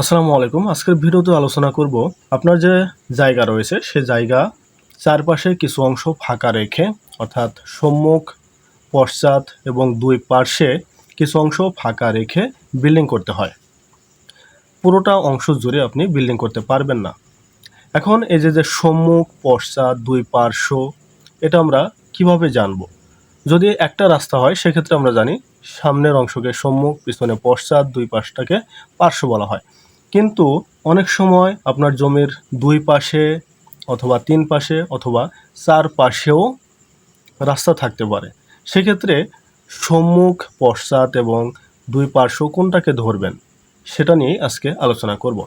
আসসালামু আলাইকুম। আজকের ভিডিওতে আলোচনা করব আপনার যে জায়গা রয়েছে, সে জায়গা চারপাশে কিছু অংশ ফাঁকা রেখে, অর্থাৎ সম্মুখ, পশ্চাৎ এবং দুই পার্শ্বে কিছু অংশ ফাঁকা রেখে বিল্ডিং করতে হয়। পুরোটা অংশ জুড়ে আপনি বিল্ডিং করতে পারবেন না। এখন এই যে যে সম্মুখ, পশ্চাৎ, দুই পার্শ্ব, এটা আমরা কীভাবে জানব? যদি একটা রাস্তা হয়, সেক্ষেত্রে আমরা জানি সামনের অংশকে সম্মুখ, পিছনে পশ্চাৎ, দুই পাশটাকে পার্শ্ব বলা হয়। কিন্তু অনেক সময় আপনার জমির দুই পাশে অথবা তিন পাশে অথবা চার পাশেও রাস্তা থাকতে পারে। সেক্ষেত্রে সম্মুখ পশ্চাৎ এবং দুই পার্শ্ব কোনটাকে ধরবেন সেটা নিয়েই আজকে আলোচনা করব।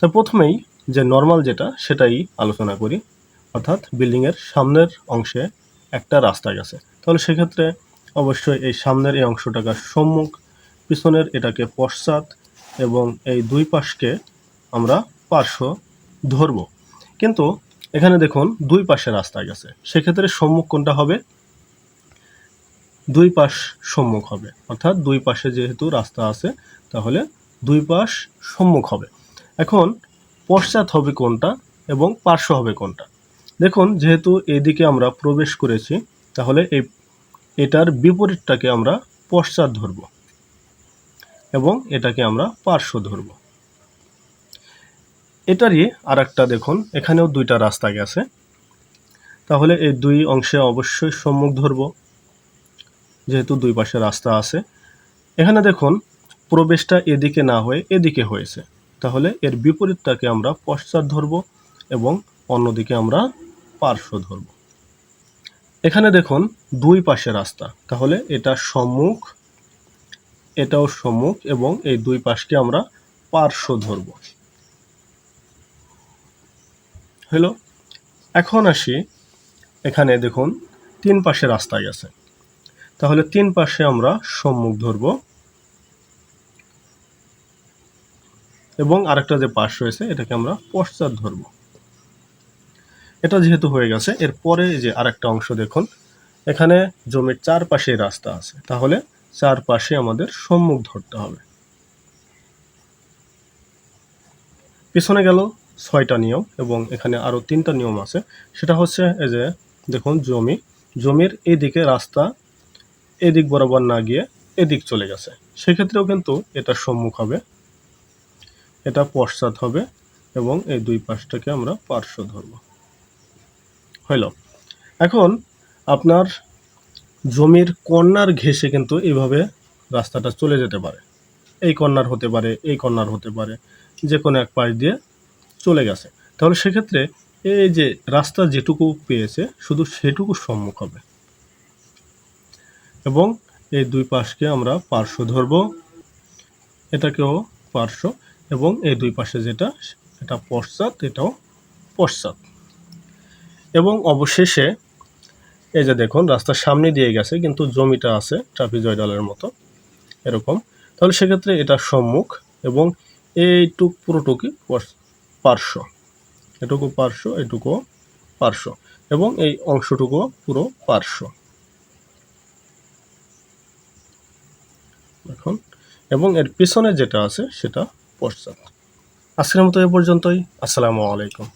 তো প্রথমেই যে নর্মাল যেটা, সেটাই আলোচনা করি। অর্থাৎ বিল্ডিংয়ের সামনের অংশে একটা রাস্তা গেছে। তাহলে সেক্ষেত্রে অবশ্যই এই সামনের এই অংশটাকে সম্মুখ, পিছনের এটাকে পশ্চাৎ এবং এই দুই পাশকে আমরা পার্শ্ব ধরব। কিন্তু এখানে দেখুন, দুই পাশে রাস্তা গেছে। সেক্ষেত্রে সম্মুখ কোনটা হবে? দুই পাশ সম্মুখ হবে। অর্থাৎ দুই পাশে যেহেতু রাস্তা আছে, তাহলে দুই পাশ সম্মুখ হবে। এখন পশ্চাৎ হবে কোনটা এবং পার্শ্ব হবে কোনটা? দেখুন, যেহেতু এদিকে আমরা প্রবেশ করেছি, তাহলে এই, এটার বিপরীতটাকে আমরা পশ্চাৎ ধরব। এবং এটাকে আমরা পার্শ্ব ধরব। এটারই আর একটা দেখুন, এখানেও দুইটা রাস্তা গেছে। তাহলে এই দুই অংশে অবশ্যই সম্মুখ ধরব, যেহেতু দুই পাশে রাস্তা আছে। এখানে দেখুন, প্রবেশটা এদিকে না হয়ে এদিকে হয়েছে। তাহলে এর বিপরীতটাকে আমরা পশ্চাৎ ধরব এবং অন্যদিকে আমরা পার্শ্ব ধরব। এখানে দেখুন, দুই পাশে রাস্তা। তাহলে এটা সম্মুখ এটাও সম্মুখ এবং এই দুই পাশকে আমরা পার্শ্ব ধরব। হলো এখন আসি এখানে দেখুন, তিন পাশে রাস্তা গেছে। তাহলে তিন পাশে আমরা সম্মুখ ধরব। এবং আরেকটা যে পাশ রয়েছে, এটাকে আমরা পশ্চাৎ ধরব। এটা যেহেতু হয়ে গেছে, এরপরে যে আরেকটা অংশ দেখুন, এখানে জমির চারপাশে রাস্তা আছে। তাহলে চারপাশে আমাদের সম্মুখ ধরতে হবে। পিছনে গেল ছয়টা নিয়ম এবং এখানে আরও তিনটা নিয়ম আছে। সেটা হচ্ছে এই যে দেখুন জমি। জমির এদিকে রাস্তা এদিক বরাবর না গিয়ে এদিক চলে গেছে। সেক্ষেত্রেও কিন্তু এটা সম্মুখ হবে। এটা পশ্চাৎ হবে এবং এই দুই পাশটাকে আমরা পার্শ্ব ধরব। হইল। এখন আপনার জমির কর্নার ঘেসে কিন্তু এইভাবে রাস্তাটা চলে যেতে পারে। এই কর্নার হতে পারে, এই কর্নার হতে পারে যে কোনো এক পাশ দিয়ে চলে গেছে। তাহলে সেক্ষেত্রে এই যে রাস্তা যেটুকু পেয়েছে, শুধু সেটুকু সম্মুখ হবে। এবং এই দুই পাশকে আমরা পার্শ্ব ধরব। এটাকেও পার্শ্ব এবং এই দুই পাশে যেটা এটা পশ্চাৎ, এটাও পশ্চাৎ। এবং অবশেষে এই যে দেখুন, রাস্তার সামনে দিয়ে গেছে, কিন্তু জমিটা আছে ট্রাফিক ট্রাপিজয়ডালের মতো, এরকম। তাহলে সেক্ষেত্রে এটা সম্মুখ এবং এইটুক পুরোটুকি পার্শ্ব। এটুকু পার্শ্ব এটুকু পার্শ্ব এবং এই অংশটুকুও পুরো পার্শ্ব। এখন এবং এর পিছনে যেটা আছে সেটা পশ্চাৎ। আজকের মতো এ পর্যন্তই। আসসালামু আলাইকুম।